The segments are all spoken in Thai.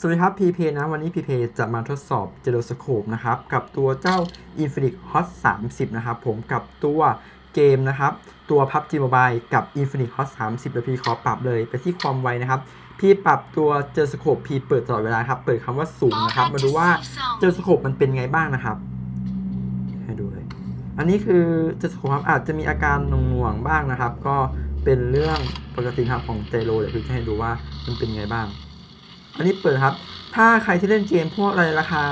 สวัสดีครับพีเพนะ วันนี้พีเพจะมาทดสอบเจโ o สโคปนะครับ กับตัวเจ้า Infinix Hot 30 นะครับ ผมกับตัวเกมนะครับ ตัว PUBG Mobile กับ Infinix Hot 30แล้วพี่ขอปรับเลยไปที่ความไวนะครับ พี่ปรับตัวเจโ o สโคปพี่เปิดตลอดเวลาครับ เปิดคำว่าสูงนะครับ มาดูว่าเจโ o สโคปมันเป็นไงบ้างนะครับ ให้ดูเลย อันนี้คือเจโ o สโคปครับอาจจะมีอาการหน่วงๆบ้างนะครับ ก็เป็นเรื่องปกติครับของเจโ o เดี๋ยวพี่จะให้ดูว่ามันเป็นไงบ้าง อันนี้เปิดครับ ถ้าใครที่เล่นเกมพวกอะไรราคา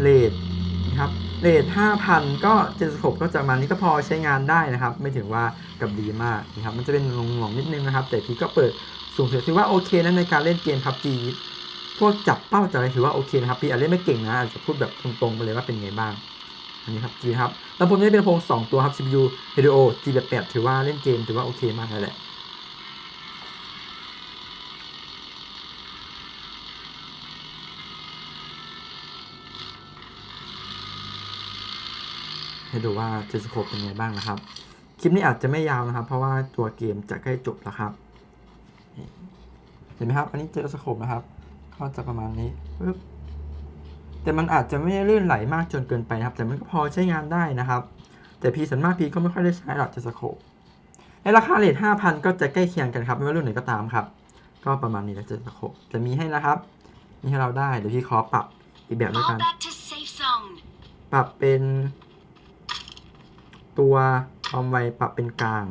เลทนะครับเลท5,000ก็เจนสโคปก็จะมานี้ก็พอใช้งานได้นะครับ ไม่ถึงว่ากับดีมากนะครับ มันจะเป็นงงๆนิดนึงนะครับ แต่พี่ก็เปิดสูงสุดถือว่าโอเคนะในการเล่นเกมพับจีพวกจับเป้าจับอะไรถือว่าโอเคนะครับ พี่อาจเล่นไม่เก่งนะอาจจะพูดแบบตรงๆไปเลยว่าเป็นไงบ้าง อันนี้ครับจีครับลำโพงนี้เป็นลำโพงสองตัวครับ CPU Helio G88 ถือว่าเล่นเกมถือว่าโอเคมากเลยแหละ ให้ดูว่าเจสโคปเป็นไงบ้างนะครับ คลิปนี้อาจจะไม่ยาวนะครับ เพราะว่าตัวเกมจะใกล้จบแล้วครับเห็นไหมครับ อันนี้เจสโคปนะครับ ก็จะประมาณนี้ปึ๊บแต่มันอาจจะไม่ได้ลื่นไหลมากจนเกินไปนะครับ แต่มันก็พอใช้งานได้นะครับ แต่พีส่วนมากพีก็ไม่ค่อยได้ใช้หรอกเจสโคปในราคาเลท5,000ก็จะใกล้เคียงกันครับ ไม่ว่ารุ่นไหนก็ตามครับ ก็ประมาณนี้แล้วเจสโคปจะมีให้นะครับมีให้เราได้เดี๋ยวพี่ขอปรับอีกแบบด้วยกันปรับเป็น ตัวความไวปรับเป็นกลาง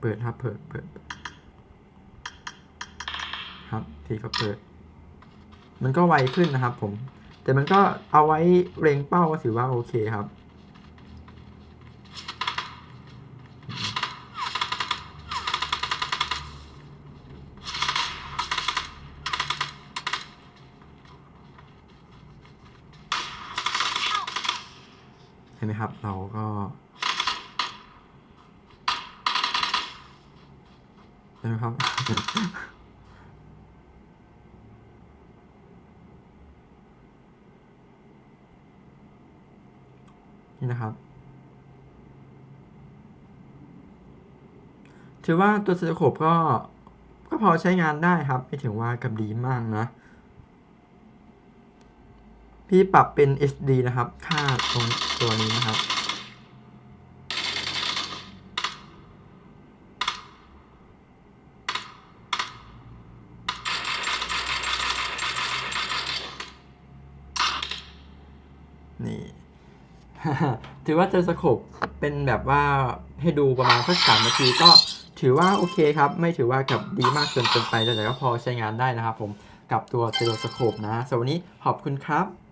เปิดครับ เปิดเปิดครับทีก็เปิด มันก็ไวขึ้นนะครับผม แต่มันก็เอาไว้เร่งเป้าก็ถือว่าโอเคครับ เห็นไหมครับ เราก็เห็นไหมครับ นี่นะครับ ถือว่าตัวสเตโคปก็ก็พอใช้งานได้ครับ ไม่ถึงว่ากับดีมากนะ พี่ปรับเป็น HD นะครับ ค่าตรงตัวนี้นะครับ นี่ ถือว่าเจอสโคปเป็นแบบว่าให้ดูประมาณสักสามนาทีก็ถือว่าโอเคครับ ไม่ถือว่ากับดีมากจนเกินไปแต่ก็พอใช้งานได้นะครับผมกับตัวเจโ o สโคปนะสำหรับวันนี้ขอบคุณครับ